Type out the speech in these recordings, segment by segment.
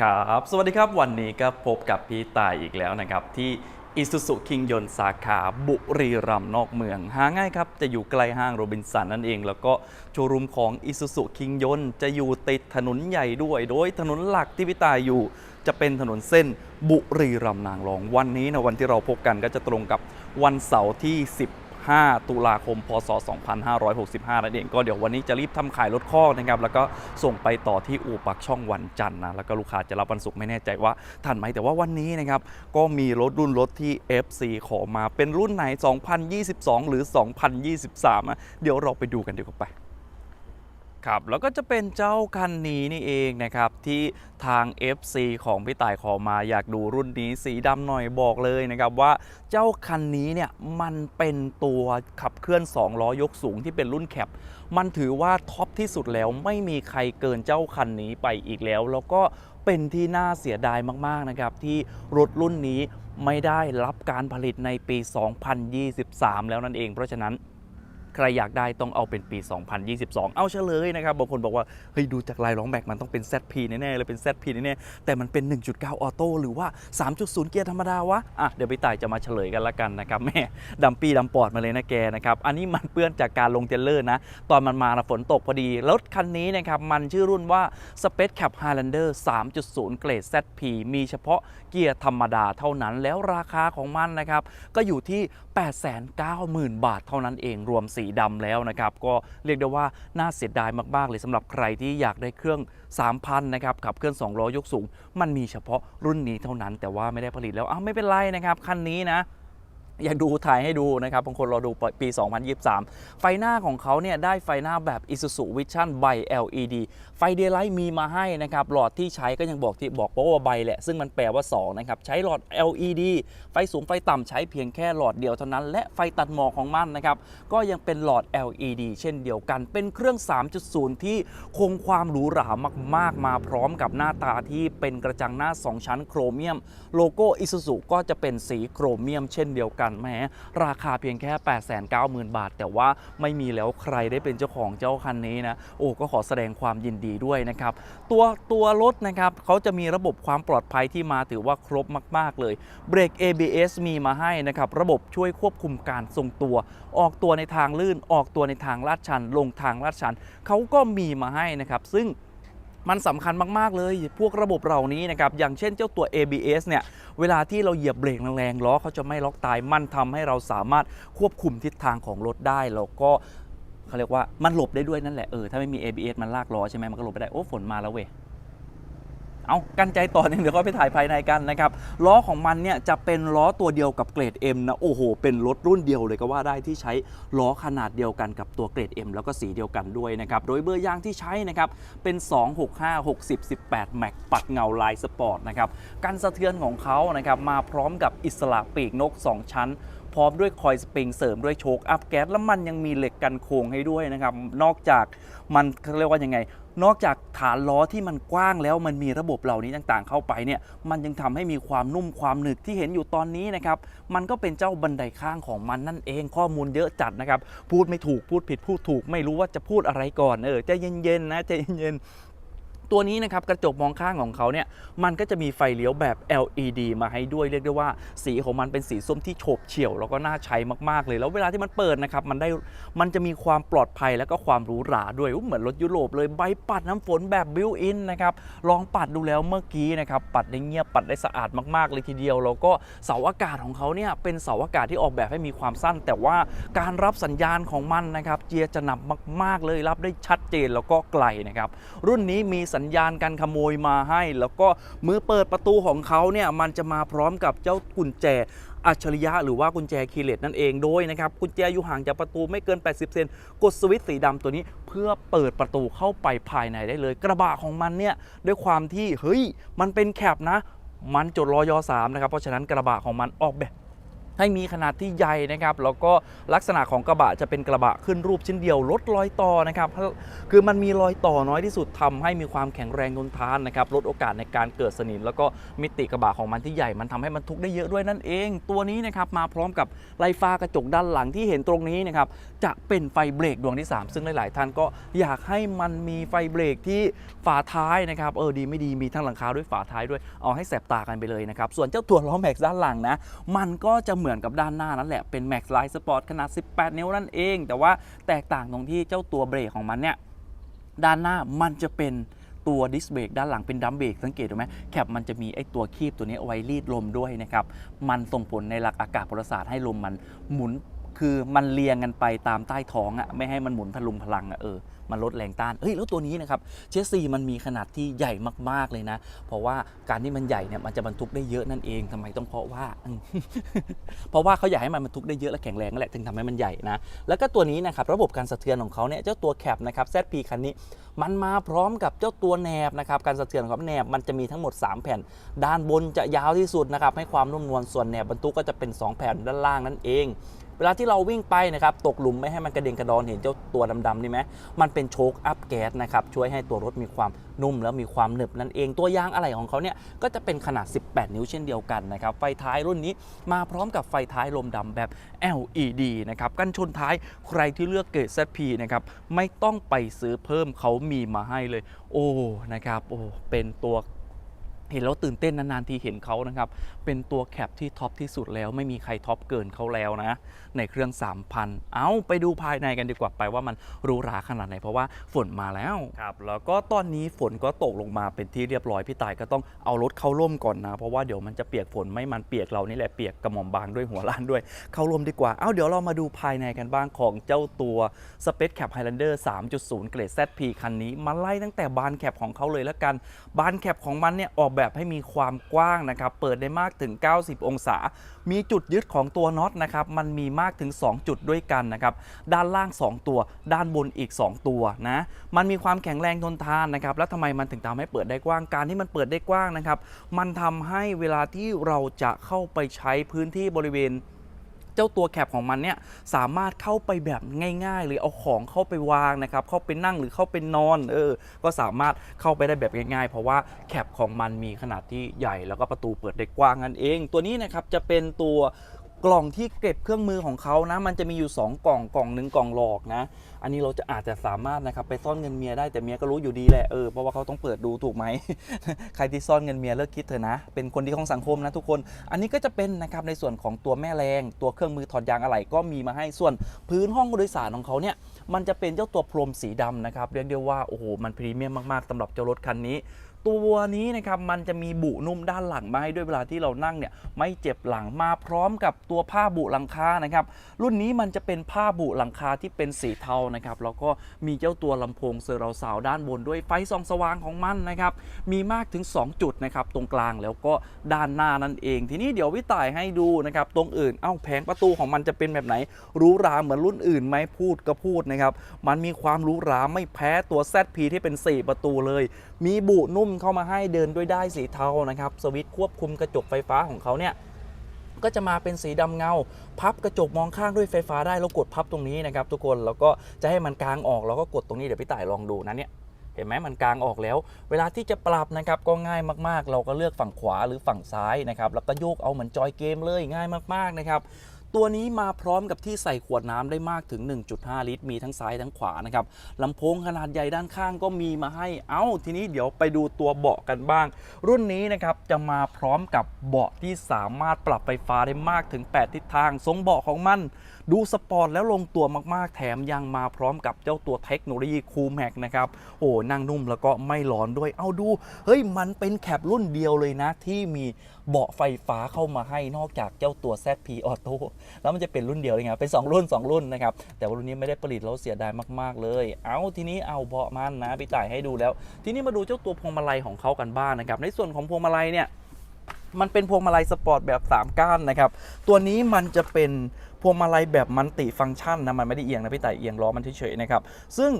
ครับสวัสดีครับวันนี้ก็พบกับพี่ตายอีกแล้วนะครับ ที่อิสุสุคิงยนสาขาบุรีรัมย์นอกเมือง หาง่ายครับ จะอยู่ใกล้ห้างโรบินสันนั่นเอง แล้วก็โชว์รูมของอิสุสุคิงยนจะอยู่ติดถนนใหญ่ด้วย โดยถนนหลักที่พี่ตายอยู่จะเป็นถนนเส้นบุรีรัมย์นางรอง วันนี้นะวันที่เราพบกันก็จะตรงกับวันเสาร์ที่ 5 ตุลาคม พศ 2565 นั่นเอง ก็เดี๋ยววันนี้จะรีบทำขายรถข้อกนะครับ แล้วก็ส่งไปต่อที่อู่ปักช่องวันจันทร์นะ แล้วก็ลูกค้าจะรับวันศุกร์ไม่แน่ใจว่าทันไหม แต่ว่าวันนี้นะครับ ก็มีรถรุ่นรถที่ FC ขอมา เป็นรุ่นไหน 2022 หรือ 2023อะเดี๋ยวเราไปดูกันดีกว่าไป ครับแล้วก็จะเป็นเจ้าคันนี้นี่เองนะครับ ที่ทาง FC ของพี่ต่ายขอมาอยากดูรุ่นนี้สีดำหน่อยบอกเลยนะครับว่าเจ้าคันนี้เนี่ยมันเป็นตัวขับเคลื่อน 2 ล้อยกสูงที่เป็นรุ่นแคปมันถือว่าท็อปที่สุดแล้วไม่มีใครเกินเจ้าคันนี้ไปอีกแล้ว แล้วก็เป็นที่น่าเสียดายมาก ๆ นะครับ ที่รถรุ่นนี้ไม่ได้รับการผลิตในปี 2023 แล้วนั่นเองเพราะฉะนั้น ใครอยากได้ต้องเอาเป็นปี 2022 เอาเฉลยนะครับบางคนบอกว่าเฮ้ยดูจากลายล้องแบกมันต้องเป็น ZP แน่ๆเลยเป็น ZP แน่ๆแต่มันเป็น 1.9 ออโต้หรือว่า 3.0 เกียร์ธรรมดาวะอะเดี๋ยวพี่ต่ายจะมาเฉลยกันละกันนะครับแม่ดำปีดำปอดมาเลยนะแกนะครับอันนี้มันเปื้อนจากการลงเทรลเลอร์นะตอนมันมานะฝนตกพอดีรถคันนี้นะครับมันชื่อรุ่นว่า Space Cap Highlander 3.0 เกรด ZP มีเฉพาะเกียร์ธรรมดาเท่านั้นแล้วราคาของมันนะครับก็อยู่ที่890,000 บาทเท่านั้นเองรวมสีดำแล้วนะครับ ก็เรียกได้ว่าน่าเสียดายมาก ๆ เลยสำหรับใครที่อยากได้เครื่อง 3,000 นะครับ ขับเคลื่อน2ล้อยกสูง มันมีเฉพาะรุ่นนี้เท่านั้น แต่ว่าไม่ได้ผลิตแล้วอ้าวไม่เป็นไรนะครับ คันนี้นะ อยากดูถ่ายให้ดูนะครับบางคนรอดูปี 2023 ไฟหน้าของเขาเนี่ยได้ไฟหน้าแบบ Isuzu Vision by LED ไฟเดย์ไลท์มีมาให้นะครับ หลอดที่ใช้ก็ยังบอกที่บอกว่าใบแหละ ซึ่งมันแปลว่า 2 นะครับ ใช้หลอด LED ไฟสูงไฟต่ำใช้เพียงแค่หลอดเดียวเท่านั้น และไฟตัดหมอกของมันนะครับ ก็ยังเป็นหลอด LED เช่นเดียวกัน เป็นเครื่อง 3.0 ที่คงความหรูหรามาก ๆ มาพร้อมกับหน้าตาที่เป็นกระจังหน้า 2 ชั้นโครเมียม โลโก้ Isuzu ก็จะเป็นสีโครเมียม เช่นเดียวกันแหมราคาเพียงแค่ 890,000 บาท แต่ว่าไม่มีแล้วใครได้เป็นเจ้าของเจ้าคันนี้นะโอ้ก็ขอแสดงความยินดีด้วยนะครับตัวตัวรถนะครับเขาจะมีระบบความปลอดภัยที่มาถือว่าครบมาก ๆ เลยเบรก ABS มีมาให้นะครับระบบช่วยควบคุมการทรงตัว ออกตัวในทางลื่นออกตัวในทางลาดชัน ลงทางลาดชันเขาก็มีมาให้นะครับซึ่ง มันสำคัญมาก ๆ เลย พวกระบบเหล่านี้นะครับ อย่างเช่นเจ้าตัว ABS เนี่ย เวลาที่เราเหยียบเบรกแรงๆ ล้อเขาจะไม่ล็อกตาย มันทำให้เราสามารถควบคุมทิศทางของรถได้ แล้วก็เขาเรียกว่ามันหลบได้ด้วยนั่นแหละ เออ ถ้าไม่มี ABS มันลากล้อใช่ไหมมันก็หลบไม่ได้ โอ้ ฝนมาแล้วเว้ย เอากันใจต่อหนึงเดี๋ยวก็ไปถ่ายภายในกันนะครับล้อของมันเนี่ยจะเป็นล้อตัวเดียวกับเกรด M นะโอ้โห เป็นรถรุ่นเดียวเลยก็ว่าได้ที่ใช้ล้อขนาดเดียวกันกับตัวเกรด M แล้วก็สีเดียวกันด้วยนะครับโดยเบอร์ยางที่ใช้นะครับเป็น 265 60 18แม็กปัดเงาลายสปอร์ตนะครับการสะเทือนของเขานะครับมาพร้อมกับอิสระปีกนก 2 ชั้นพร้อมด้วยคอยสปริงเสริมด้วยโชคอัพแก๊สแล้วมันยังมีเหล็กกันโค้งให้ด้วยนะครับ นอกจากมันเขาเรียกว่ายังไง นอกจากฐานล้อที่มันกว้างแล้วมันมีระบบเหล่านี้ต่างๆ เข้าไปเนี่ยมันยังทำให้มีความนุ่มความหนึกที่เห็นอยู่ตอนนี้นะครับมันก็เป็นเจ้าบันไดข้างของมันนั่นเองข้อมูลเยอะจัดนะครับพูดไม่ถูกพูดผิดพูดถูก ไม่รู้ว่าจะพูดอะไรก่อนเออใจเย็นๆนะใจเย็นๆ ตัวนี้นะครับกระจกมองข้างของเขาเนี่ยมันก็จะมีไฟเลี้ยวแบบ LED มาให้ด้วยเรียกได้ว่า สีของมันเป็นสีส้มที่โฉบเฉี่ยวแล้วก็น่าใช้มากๆเลย แล้วเวลาที่มันเปิดนะครับมันได้มันจะมีความปลอดภัยแล้วก็ความหรูหราด้วยเหมือนรถยุโรปเลยใบปัดน้ำฝนแบบบิวอินนะครับลองปัดดูแล้วเมื่อกี้นะครับปัดได้เงียบปัดได้สะอาดมากๆเลยทีเดียว แล้วก็เสาอากาศของเขาเนี่ยเป็นเสาอากาศที่ออกแบบให้มีความสั้น แต่ว่าการรับสัญญาณของมันนะครับเจียจะหนับมาก ๆเลยรับได้ชัดเจนแล้วก็ไกลนะครับรุ่นนี้มีสัญญาณการขโมยมาให้ แล้วก็มือเปิดประตูของเขาเนี่ยมันจะมาพร้อมกับเจ้ากุญแจอัจฉริยะหรือว่ากุญแจคีเลสนั่นเองโดยนะครับกุญแจอยู่ห่างจากประตูไม่เกิน 80 เซนกดสวิตช์สีดำตัวนี้เพื่อเปิดประตูเข้าไปภายในได้เลย กระบะของมันเนี่ยด้วยความที่เฮ้ยมันเป็นแคปนะ มันจดรอยอ3นะครับเพราะฉะนั้นกระบะของมันออกแบบ ให้มีขนาดที่ใหญ่นะครับแล้วก็ลักษณะของกระบะจะเป็นกระบะขึ้นรูปชิ้นเดียวลดรอยต่อนะครับคือมันมีรอยต่อน้อยที่สุดทำให้มีความแข็งแรงทนทานนะครับลดโอกาสในการเกิดสนิมแล้วก็มิติกระบะของมันที่ใหญ่มันทำให้มันทุกได้เยอะด้วยนั่นเอง ตัวนี้นะครับมาพร้อมกับไลฟ้ากระจกด้านหลังที่เห็นตรงนี้นะครับจะเป็นไฟเบรกดวงที่ 3 ซึ่งหลาย ๆ ท่านก็อยากให้มันมีไฟเบรกที่ฝาท้ายนะครับเออดีไม่ดีมีทั้งหลังคาด้วยฝาท้ายด้วยเอาให้แสบตากันไปเลยนะครับส่วนเจ้าตัวล้อแม็กซ์ด้านหลังนะมันก็จะเหมือนกับด้านหน้านั่นแหละเป็น Max Line Sport ขนาด 18 นิ้วนั่นเอง แต่ว่าแตกต่างตรงที่เจ้าตัวเบรกของมันเนี่ยด้านหน้ามันจะเป็นตัวดิสเบรกด้านหลังเป็นดัมเบรกสังเกตดูไหมแคปมันจะมีไอตัวคีบตัวนี้เอาไว้รีดลมด้วยนะครับ มันส่งผลในหลักอากาศพลศาสตร์ให้ลมมันหมุน คือมันเรียงกันไปตามใต้ท้องอะไม่ให้มันหมุนพลุงพลังอะเออมันลดแรงต้านเฮ้ยแล้วตัวนี้นะครับเชสซีมันมีขนาดที่ใหญ่มากๆเลยนะ เพราะว่าการที่มันใหญ่เนี่ยมันจะบรรทุกได้เยอะนั่นเองทำไมต้องเพราะว่า เพราะว่าเขาอยากให้มันบรรทุกได้เยอะและแข็งแรงนั่นแหละถึงทำให้มันใหญ่นะแล้วก็ตัวนี้นะครับระบบการสะเทือนของเขาเนี่ยเจ้าตัวแคปนะครับ ZP คันนี้มันมาพร้อมกับเจ้าตัวแหนบนะครับการสะเทือนของแหนบมันจะมีทั้งหมด 3 แผ่น ด้านบนจะยาวที่สุดนะครับให้ความนุ่มนวลส่วนแหนบบรรทุกก็จะเป็น 2 แผ่นด้านล่างนั่นเอง วลาที่เราวิ่งไปนะครับตกหลุมไม่ให้มันกระเด็นกระดอนเห็นเจ้าตัวดำๆนี่ไหมมันเป็นโชคอัพแก๊สนะครับช่วยให้ตัวรถมีความนุ่มแล้วมีความหนึบนั่นเองตัวยางอะไหล่ของเขาเนี่ยก็จะเป็นขนาด 18 นิ้วเช่นเดียวกันนะครับไฟท้ายรุ่นนี้มาพร้อมกับไฟท้ายลมดำแบบ LED นะครับกันชนท้ายใครที่เลือกเกรด ZP นะครับไม่ต้องไปซื้อเพิ่มเขามีมาให้เลย โอ้นะครับโอ้เป็นตัว เห็นแล้วตื่นเต้นนานๆทีเห็นเขานะครับ เป็นตัวแคปที่ท็อปที่สุดแล้วไม่มีใครท็อปเกินเขาแล้วนะ ในเครื่อง 3,000 เอาไปดูภายในกันดีกว่าไปว่ามันหรูหราขนาดไหน เพราะว่าฝนมาแล้วครับแล้วก็ตอนนี้ฝนก็ตกลงมาเป็นที่เรียบร้อยพี่ตายก็ต้องเอารถเข้าร่มก่อนนะ เพราะว่าเดี๋ยวมันจะเปียกฝนไม่มันเปียกเรานี่แหละเปียกกระหม่อมบางด้วยหัวล้านด้วย เข้าร่มดีกว่าเอาเดี๋ยวเรามาดูภายในกันบ้างของเจ้าตัว Space Cap Highlander 3.0 เกรด ZP คันนี้มาไล่ตั้งแต่บานแคปของเขาเลยแล้วกันบานแคปของมันเนี่ยออกแบบแบบให้มีความกว้างนะครับ เปิดได้มากถึง 90 องศา มีจุดยึดของตัวน็อตนะครับ มันมีมากถึง 2 จุดด้วยกันนะครับ ด้านล่าง 2 ตัว ด้านบนอีก 2 ตัวนะ มันมีความแข็งแรงทนทานนะครับ แล้วทำไมมันถึงทำให้เปิดได้กว้าง การที่มันเปิดได้กว้างนะครับ มันทำให้เวลาที่เราจะเข้าไปใช้พื้นที่บริเวณ เจ้าตัวแคปของมันเนี่ยสามารถเข้าไปแบบง่ายๆเลยเอาของเข้าไปวางนะครับเข้าไปนั่งหรือเข้าไปนอนเออก็สามารถเข้าไปได้แบบง่ายๆ เพราะว่าแคปของมันมีขนาดที่ใหญ่แล้วก็ประตูเปิดได้กว้างนั่นเอง ตัวนี้นะครับจะเป็นตัว กล่องที่เก็บเครื่องมือของเขานะ มันจะมีอยู่ 2 กล่องกล่องหนึ่งกล่องหลอกนะ อันนี้เราจะอาจจะสามารถนะครับไปซ่อนเงินเมียได้แต่เมียก็รู้อยู่ดีแหละเออเพราะว่าเขาต้องเปิดดูถูกไหม ใครที่ซ่อนเงินเมียเลิกคิดเถอะนะ เป็นคนดีของสังคมนะทุกคน อันนี้ก็จะเป็นนะครับในส่วนของตัวแม่แรง ตัวเครื่องมือถอดยางอะไหล่ก็มีมาให้ส่วนพื้นห้องโดยสารของเขาเนี่ยมันจะเป็นเจ้าตัวพรมสีดำนะครับเรียกได้ว่าโอ้โหมันพรีเมียมมากๆสำหรับเจ้ารถคันนี้ ตัวนี้นะครับมันจะมีบุนุ่มด้านหลังมาให้ด้วยเวลาที่เรานั่งเนี่ยไม่เจ็บหลังมาพร้อมกับตัวผ้าบุหลังคานะครับรุ่นนี้มันจะเป็นผ้าบุหลังคาที่เป็นสีเทานะครับแล้วก็มีเจ้าตัวลำโพงเซอร์เราสาวด้านบนด้วยไฟส่องสว่างของมันนะครับมีมากถึง 2 จุดนะครับตรงกลางแล้วก็ด้านหน้านั่นเอง ทีนี้เดี๋ยววิต่ายให้ดูนะครับตรงอื่นเอ้าแผงประตูของมันจะเป็นแบบไหนหรูหราเหมือนรุ่นอื่นไหมพูดก็พูดนะครับมันมีความหรูหราไม่แพ้ตัว ZP ที่เป็น 4 ประตูเลย มีบุนุ่มเข้ามาให้เดินด้วยได้สีเทานะครับสวิตช์ควบคุมกระจกไฟฟ้าของเขาเนี่ยก็จะมาเป็นสีดำเงา พับกระจกมองข้างด้วยไฟฟ้าได้แล้วกดพับตรงนี้นะครับทุกคนแล้วก็จะให้มันกลางออกเราก็กดตรงนี้เดี๋ยวพี่ต่ายลองดูนะเนี่ยเห็นไหมมันกลางออกแล้ว เวลาที่จะปรับนะครับก็ง่ายมากๆ เราก็เลือกฝั่งขวาหรือฝั่งซ้ายนะครับแล้วก็โยกเอาเหมือนจอยเกมเลยง่ายมากๆนะครับ ตัวนี้มาพร้อมกับที่ใส่ขวดน้ำได้มากถึง 1.5 ลิตร มีทั้งซ้ายทั้งขวานะครับลำโพงขนาดใหญ่ด้านข้างก็มีมาให้ เอ้า ทีนี้เดี๋ยวไปดูตัวเบาะกันบ้าง รุ่นนี้นะครับจะมาพร้อมกับเบาะที่สามารถปรับไฟฟ้าได้มากถึง 8 ทิศทางทรงเบาะของมัน ดูสปอร์ตแล้วลงตัวมากๆ แถมยังมาพร้อมกับเจ้าตัวเทคโนโลยีคูลแม็กนะครับ โอ้นั่งนุ่มแล้วก็ไม่ร้อนด้วย เอาดู เฮ้ย มันเป็นแคปรุ่นเดียวเลยนะ ที่มีเบาะไฟฟ้าเข้ามาให้นอกจากเจ้าตัว ZP Auto แล้วมันจะเป็นรุ่นเดียวเลยไงเป็น 2 รุ่น 2 รุ่นนะครับ แต่ว่ารุ่นนี้ไม่ได้ผลิตแล้วเสียดายมากๆ เลย เอาทีนี้เอาเบาะมันนะพี่ต่ายให้ดูแล้ว ทีนี้มาดูเจ้าตัวพวงมาลัยของเขากันบ้างนะครับ ในส่วนของพวงมาลัยเนี่ย มันเป็นพวงมาลัยสปอร์ตแบบ 3 ก้านนะครับ ตัวนี้มันจะเป็นพวงมาลัยแบบมันติฟังก์ชันนะ มันไม่ได้เอียงนะพี่แต่เอียงล้อมันเฉยๆนะครับ ซึ่ง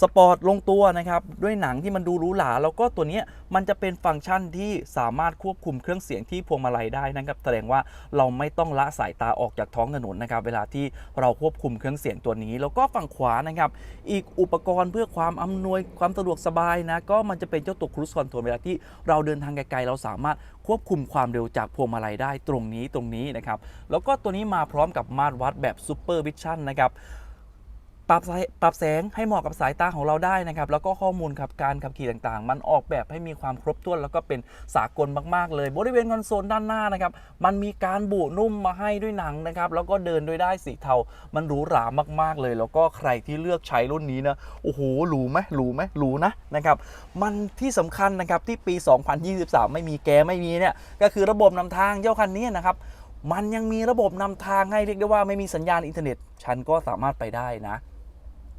สปอร์ตลงตัวนะครับ ด้วยหนังที่มันดูหรูหราแล้วก็ตัวนี้มันจะเป็นฟังก์ชันที่สามารถควบคุมเครื่องเสียงที่พวงมาลัยได้นะครับแสดงว่าเราไม่ต้องละสายตาออกจากท้องถนนนะครับ เวลาที่เราควบคุมเครื่องเสียงตัวนี้ แล้วก็ฝั่งขวานะครับ อีกอุปกรณ์เพื่อความอำนวยความสะดวกสบายนะก็มันจะเป็นเจ้าตัวครู i คอนโทรลเวลาที่เราเดินทางไกลๆเราสามารถควบคุมความเร็วจากพวงมาลัยได้ตรงนี้ตรงนี้นะครับแล้วก็ตัวนี้มาพร้อมกับมาตรวัดแบบซูเปอร์วิชั่นนะครับ ปรับสายปรับแสงให้เหมาะกับสายตาของเราได้นะครับ แล้วก็ข้อมูลขับการขับขี่ต่างๆ มันออกแบบให้มีความครบถ้วน แล้วก็เป็นสากลมากๆ เลย บริเวณคอนโซลด้านหน้านะครับ มันมีการบุนุ่มมาให้ด้วยหนังนะครับ แล้วก็เดินด้วยได้สีเทา มันหรูหรามากๆเลย แล้วก็ใครที่เลือกใช้รุ่นนี้นะ โอ้โห หรูไหมหรูไหมหรูนะนะครับ มันที่สำคัญนะครับที่ปี 2023 ไม่มีแกไม่มีเนี่ย ก็คือระบบนำทางเจ้าคันนี้นะครับมันยังมีระบบนำทางให้เรียกได้ว่าไม่มีสัญญาณอินเทอร์เน็ต ฉันก็สามารถไปได้นะ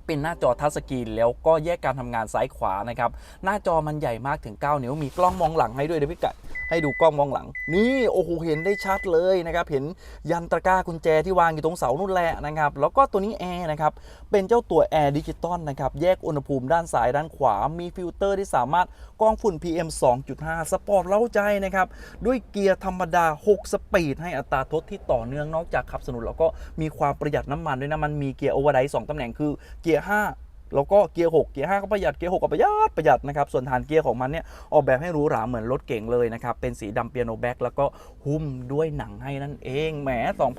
เป็นหน้าจอทัชสกรีนแล้วก็แยกการทำงานซ้ายขวานะครับหน้าจอมันใหญ่มากถึง 9 นิ้วมีกล้องมองหลังให้ด้วยเดี๋ยวพี่กัด ให้ดูกล้องมองหลัง นี่โอ้โหเห็นได้ชัดเลยนะครับเห็นยันตะกร้ากุญแจที่วางอยู่ตรงเสานู่นแหละนะครับแล้วก็ตัวนี้แอร์นะครับเป็นเจ้าตัวแอร์ดิจิตอลนะครับแยกอุณหภูมิด้านซ้ายด้านขวา มีฟิลเตอร์ที่สามารถกรองฝุ่น PM 2.5 สปอร์ตเล้าใจนะครับด้วยเกียร์ธรรมดา 6 สปีด ให้อัตราทดที่ต่อเนื่องนอกจากขับสนุนแล้วก็มีความประหยัดน้ำมันด้วยนะมันมีเกียร์โอเวอร์ไดสองตำแหน่งคือเกียร์5 แล้วก็เกียร์6เกียร์5ก็ประหยัดเกียร์6ก็ประหยัดประหยัดนะครับส่วนฐานเกียร์ของมันเนี่ยออกแบบให้หรูหราเหมือนรถเก่งเลยนะครับเป็นสีดำเปียโนแบ็กแล้วก็หุ้มด้วยหนังให้นั่นเองแหม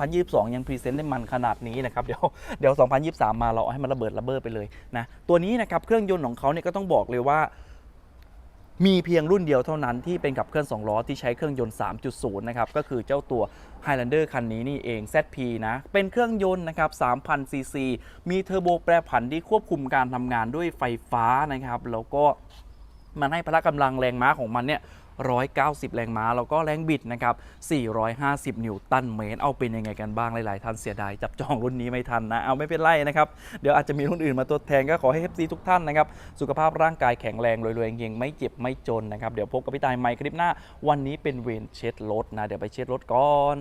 2022 ยังพรีเซนต์ได้มันขนาดนี้นะครับเดี๋ยวเดี๋ยว 2023 มาเราเอาให้มันระเบิดระเบ้อไปเลยนะตัวนี้นะครับเครื่องยนต์ของเขาเนี่ยก็ต้องบอกเลยว่า มีเพียงรุ่นเดียวเท่านั้นที่เป็นขับเคลื่อน 2 ล้อที่ใช้เครื่องยนต์ 3.0 นะครับ ก็คือเจ้าตัว Highlander คันนี้นี่เอง ZP นะ เป็นเครื่องยนต์นะครับ 3,000 ซีซี มีเทอร์โบแปรผันที่ควบคุมการทำงานด้วยไฟฟ้านะครับ แล้วก็มันให้พละกำลังแรงม้าของมันเนี่ย 190 แรงม้า แล้วก็แรงบิดนะครับ 450 นิวตันเมตร เอาเป็นยังไงกันบ้างหลาย ๆ ท่านเสียดายจับจองรุ่นนี้ไม่ทันนะ เอาไม่เป็นไรนะครับ เดี๋ยวอาจจะมีรุ่นอื่นมาตัวแทนก็ขอให้ FC ทุกท่านนะครับ สุขภาพร่างกายแข็งแรงรวยๆเฮงไม่เจ็บไม่จนนะครับ เดี๋ยวพบกับพี่ตายใหม่คลิปหน้า วันนี้เป็นเวนเช็ดรถนะ เดี๋ยวไปเช็ดรถก่อน